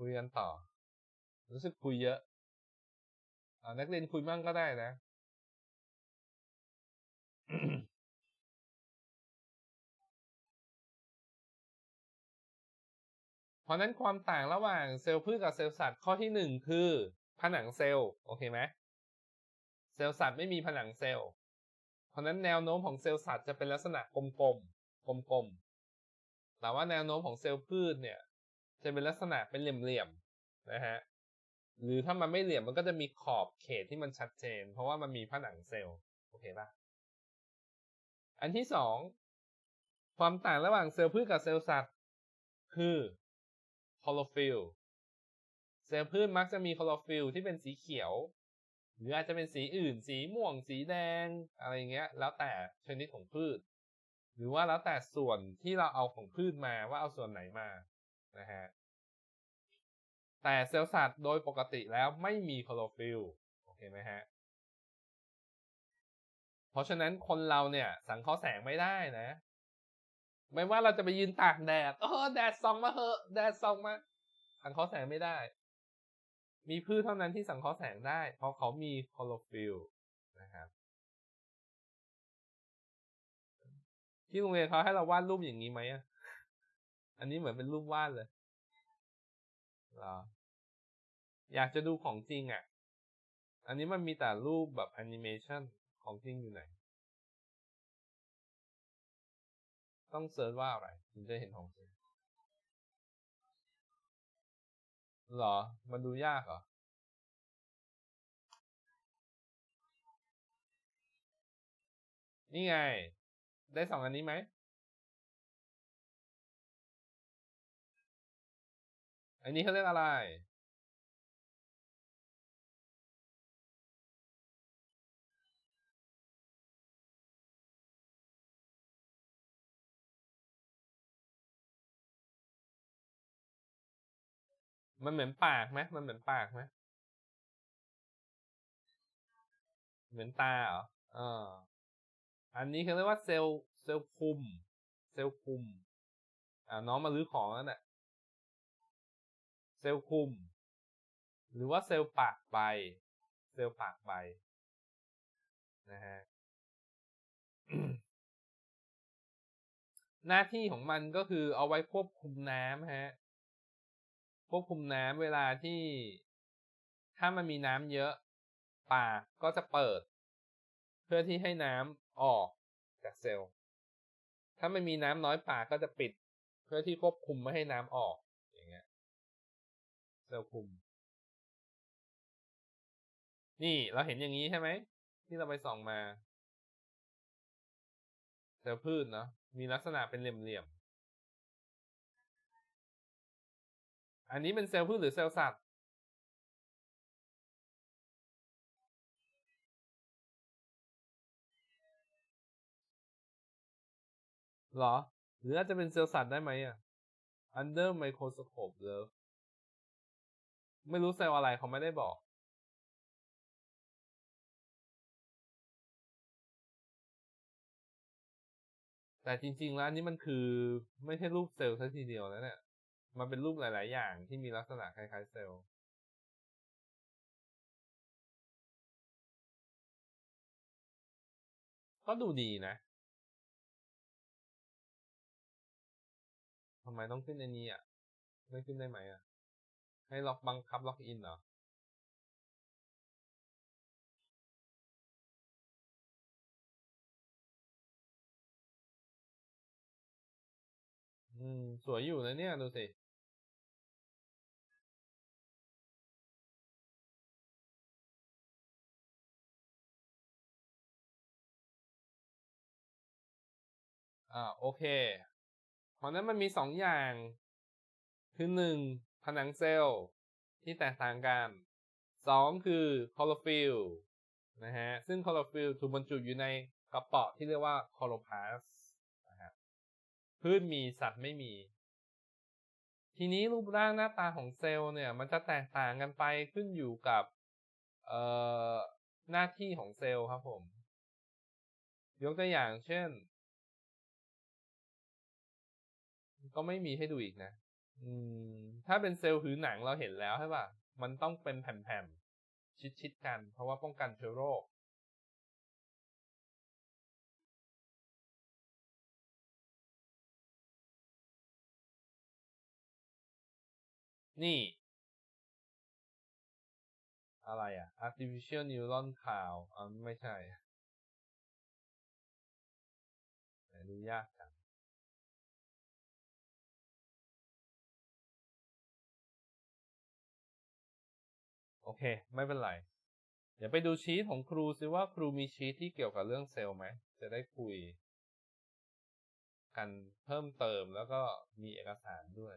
คุยกันต่อ รู้สึกคุยเยอะอนักเรียนคุยมั่งก็ได้นะเพราะนั้นความต่างระหว่างเซลล์พืชกับเซลล์สัตว์ข้อที่หนึ่งคือ ผนังเซลล์ โอเคไหมเซลล์สัตว์ไม่มีผนังเซลล์ เพราะนั้นแนวโน้มของเซลล์สัตว์จะเป็นลักษณะกลมๆกลมๆแต่ว่าแนวโน้มของเซลล์พืชเนี่ย จะเป็นลักษณะเป็นเหลี่ยมๆนะฮะหรือถ้ามันไม่เหลี่ยมมันก็จะมีขอบเขตที่มันชัดเจน เพราะว่ามันมีผนังเซลล์โอเคปะอันที่สองความต่างระหว่างเซลล์พืชกับเซลล์สัตว์ คือคลอโรฟิลเซลล์พืชมักจะมีคลอโรฟิลที่เป็นสีเขียว หรืออาจจะเป็นสีอื่น สีม่วง สีแดง อะไรเงี้ย แล้วแต่ชนิดของพืช หรือว่าแล้วแต่ส่วนที่เราเอาของพืชมาว่าเอาส่วนไหนมานะฮะ แต่เซลล์สัตว์โดยปกติแล้วไม่มีคลอโรฟิลโอเคไหมฮะ เพราะฉะนั้นคนเราเนี่ย สังเคราะห์แสงไม่ได้นะ ไม่ว่าเราจะไปยืนตากแดดโอ้แดดส่องมาเหอะ แดดส่องมา สังเคราะห์แสงไม่ได้ มีพืชเท่านั้นที่สังเคราะห์แสงได้ เพราะเขามีคลอโรฟิลนะครับที่โรงเรียนเขาให้เราวาดรูปอย่างนี้ไหมอะ อันนี้เหมือนเป็นรูปวาดเลย หรอ อยากจะดูของจริงอะ อันนี้มันมีแต่รูปแบบแอนิเมชันของจริงอยู่ไหน ต้องเซิร์ชว่าอะไรถึงจะเห็นของจริงหรอ มันดูยากเหรอนี่ไง ได้สองอันนี้ไหม อันนี้เขาเรียกอะไร มันเหมือนปากไหมมันเหมือนปากไหมเหมือนตาเหรอเอออันนี้เขาเรียกว่าเซลล์เซลล์คุม เซลล์คุมอ่าน้องมาลื้อของแล้วเนี่ย เซลล์คุม หรือว่าเซลล์ปากใบ เซลล์ปากใบนะฮะหน้าที่ของมันก็คือเอาไว้ควบคุมน้ำฮะควบคุมน้ำเวลาที่ ถ้ามันมีน้ำเยอะปากก็จะเปิด เพื่อที่ให้น้ำออกจากเซลล์ ถ้าไม่มีน้ำน้อยปากก็จะปิด เพื่อที่ควบคุมไม่ให้น้ำออก เซลล์คุมนี่เราเห็นอย่างนี้ใช่ไหม ที่เราไปส่องมา เซลล์พืชเนาะมีลักษณะเป็นเหลี่ยมๆ อันนี้เป็นเซลล์พืชหรือเซลล์สัตว์หรอ หรืออาจจะเป็นเซลล์สัตว์ได้ไหมอะ under microscope เลย ไม่รู้เซลล์อะไรเขาไม่ได้บอกแต่จริง ๆ แล้วอันนี้มันคือไม่ใช่รูปเซลล์ซะทีเดียวนะเนี่ย มันเป็นรูปหลาย ๆ อย่างที่มีลักษณะคล้าย ๆ เซลล์ ก็ดูดีนะ ทำไมต้องขึ้นในนี้อะ ไม่ขึ้นได้ไหมอะ ให้ล็อกบังคับล็อกอินเหรอ อืม สวยอยู่นะเนี่ย ดูสิอ่าโอเคเพราะนั้นมันมีสองอย่าง คือหนึ่ง ผนังเซลล์ที่แตกต่างกันสองคือคลอโรฟิลนะฮะซึ่งคลอโรฟิลถูกบรรจุอยู่ในกระป๋อที่เรียกว่าคลอโรพลาสนะครับพืชมีสัตว์ไม่มี ทีนี้รูปร่างหน้าตาของเซลล์เนี่ยมันจะแตกต่างกันไปขึ้นอยู่กับเอ่อหน้าที่ของเซลล์ครับผม ยกตัวอย่างเช่น ก็ไม่มีให้ดูอีกนะ อืม ถ้าเป็นเซลล์ผิวหนังเราเห็นแล้วใช่ป่ะ มันต้องเป็นแผ่นๆ ชิดๆกัน เพราะว่าป้องกันเชื้อโรค นี่ อะไรอะ artificial neuron cloud อ่าไม่ใช่ไหนดูยาก เค ไม่เป็นไร เดี๋ยวไปดูชีตของครูซิว่าครูมีชีตที่เกี่ยวกับเรื่องเซลล์ไหม จะได้คุย กันเพิ่มเติมแล้วก็มีเอกสารด้วย